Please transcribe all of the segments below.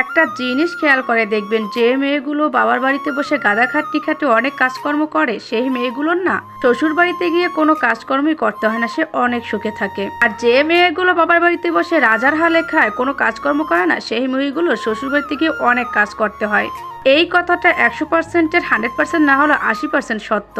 একটা জিনিস খেয়াল করে দেখবেন, যে মেয়েগুলো বাবার বাড়িতে বসে গাদা খাটনি খাটে অনেক কাজকর্ম করে, সেই মেয়েগুলোর না শ্বশুর বাড়িতে গিয়ে কোনো কাজকর্মই করতে হয় না, সে অনেক সুখে থাকে। আর যে মেয়েগুলো বাবার বাড়িতে বসে রাজার হালে খায়, কোনো কাজকর্ম করে না, সেই মেয়েগুলো শ্বশুর বাড়িতে গিয়ে অনেক কাজ করতে হয়। এই কথাটা একশো পার্সেন্টের হান্ড্রেড পার্সেন্ট না হলো আশি পার্সেন্ট সত্য।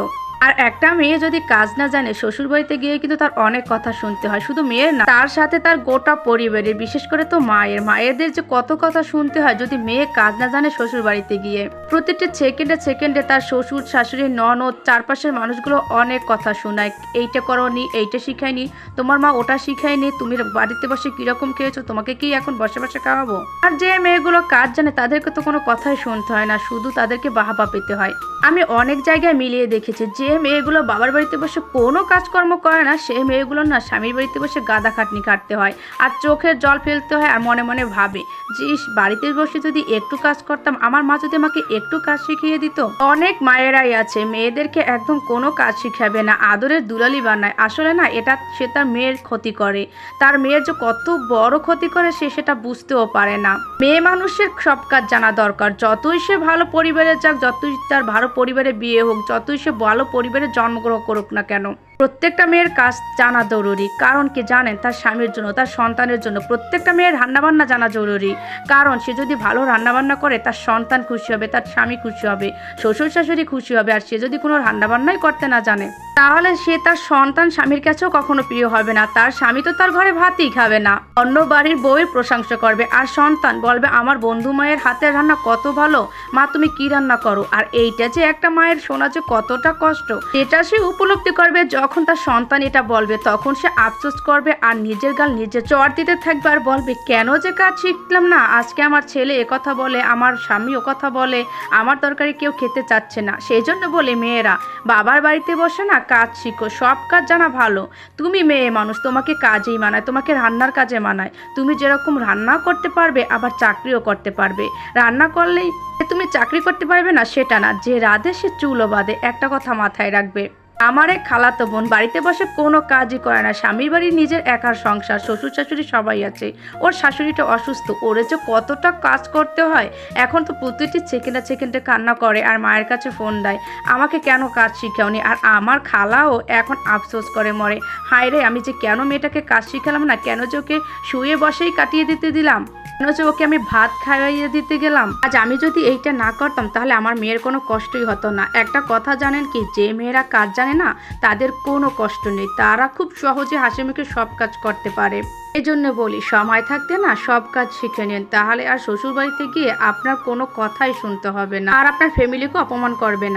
আর একটা মেয়ে যদি কাজ না জানে শ্বশুর বাড়িতে গিয়ে কিন্তু তার অনেক কথা শুনতে হয়। শুধু মেয়ের না, তার সাথে তার গোটা পরিবারের, বিশেষ করে তো মায়ের। মায়েদের যে কত কথা শুনতে হয় যদি মেয়ে কাজ না জানে শ্বশুর বাড়িতে গিয়ে। প্রতিটি সেকেন্ডে সেকেন্ডে তার শ্বশুর, শাশুড়ি, ননদ, চারপাশের মানুষগুলো অনেক কথা শোনায়। এইটা করনি, এইটা শিখায়নি, তোমার মা ওটা শিখায়নি, তুমি বাড়িতে বসে কীরকম খেয়েছো, তোমাকে কি এখন বসে বসে খাওয়াবো? আর যে মেয়েগুলো কাজ জানে, তাদেরকে তো কোনো কথাই শুনতে হয় না, শুধু তাদেরকে বাহাবা পেতে হয়। আমি অনেক জায়গায় মিলিয়ে দেখেছি যে মেয়েগুলো বাবার বাড়িতে বসে কোনো কাজকর্ম করে না সেই মেয়েগুলো না স্বামীর বাড়িতে বসে গাদা খাটনি কাটতে হয় আর চোখের জল ফেলতে হয় আর মনে মনে ভাবে যে বাড়িতে বসে যদি একটু কাজ করতাম, আমার মা যদি আমাকে একটু কাজ শিখিয়ে দিত? অনেক মায়েরাই আছে, মেয়েদেরকে একদম কোনো কাজ শিখাবে না, আদরের দুলালি বানায়। আসলে না, এটা সে তার মেয়ের ক্ষতি করে। তার মেয়ের যে কত বড় ক্ষতি করে সে সেটা বুঝতেও পারে না। মেয়ে মানুষের সব কাজ জানা দরকার। যতই সে ভালো পরিবারে যাক, যতই তার ভালো পরিবারে বিয়ে হোক, যতই সে ভালো পরিবারে জন্মগ্রহণ করুক না কেন? প্রত্যেকটা মেয়ের কাজ জানা জরুরি। কারণ কি জানেন? তার স্বামীর জন্য, তার সন্তানের জন্য প্রত্যেকটা মেয়ের রান্নাবান্না জানা জরুরি। কারণ সে যদি ভালো রান্নাবান্না করে, তার সন্তান খুশি হবে, তার স্বামী খুশি হবে, শ্বশুর শাশুড়ি খুশি হবে, আর সে যদি কোনো রান্নাবান্নাই করতে না জানে, তাহলে সে তার সন্তান স্বামীর কাছেও কখনো প্রিয় হবে না। তার স্বামী তো তার ঘরে ভাতই খাবে না। অন্য বাড়ির বউয়ের প্রশংসা করবে, আর সন্তান বলবে, আমার বন্ধু মায়ের হাতের রান্না কত ভালো। মা, তুমি কি রান্না করো? আর এইটা যে একটা মায়ের শোনা যে কতটা কষ্ট এটা সে উপলব্ধি করবে যখন তার সন্তান এটা বলবে, তখন সে আফসোস করবে আর নিজের গাল নিজে চর দিতে থাকবে আর বলবে, কেন যে কাজ শিখলাম না? আজকে আমার ছেলে এ কথা বলে, আমার স্বামী ও কথা বলে, আমার তরকারি কেউ খেতে চাচ্ছে না। সেই জন্য বলে, মেয়েরা, বাবার বাড়িতে বসে না কাজ শিখো, সব কাজ জানা ভালো। তুমি মেয়ে মানুষ, তোমাকে কাজেই মানায়, তোমাকে রান্নার কাজে মানায়। তুমি যেরকম রান্না করতে পারবে, আবার চাকরিও করতে পারবে। রান্না করলেই তুমি চাকরি করতে পারবে না, সেটা না। যে রাধে সে চুলো বাঁধে। একটা কথা মাথায় রাখবে। আমার এক খালাতো বোন বাড়িতে বসে কোনো কাজই করে না। স্বামীর বাড়ি, নিজের একার সংসার, শ্বশুর শাশুড়ি সবাই আছে। ওর শাশুড়িটা অসুস্থ, ওরে যে কতটা কাজ করতে হয়, এখন তো প্রতিটি সেকেন্ডে সেকেন্ডে কান্না করে আর মায়ের কাছে ফোন দেয়। আমাকে কেন কাজ শিখাওনি? আর আমার খালাও এখন আফসোস করে মরে। হায় রে, আমি যে কেন মেয়েটাকে কাজ শিখালাম না? কেন যে ওকে শুয়ে বসেই কাটিয়ে দিতে দিলাম? যে ওকে আমি ভাত খাইয়ে দিতে গেলাম। আজ আমি যদি এইটা না করতাম, তাহলে আমার মেয়ের কোনো কষ্টই হতো না। একটা কথা জানেন কি, যে মেয়েরা কাজ জানে না, তাদের কোনো কষ্ট নেই। তারা খুব সহজে হাসি মুখে সব কাজ করতে পারে। এই জন্য বলি, সময় থাকতে না সব কাজ শিখে নিন। তাহলে আর শ্বশুর বাড়িতে গিয়ে আপনার কোনো কথাই শুনতে হবে না। আর আপনার ফ্যামিলিকে অপমান করবে না।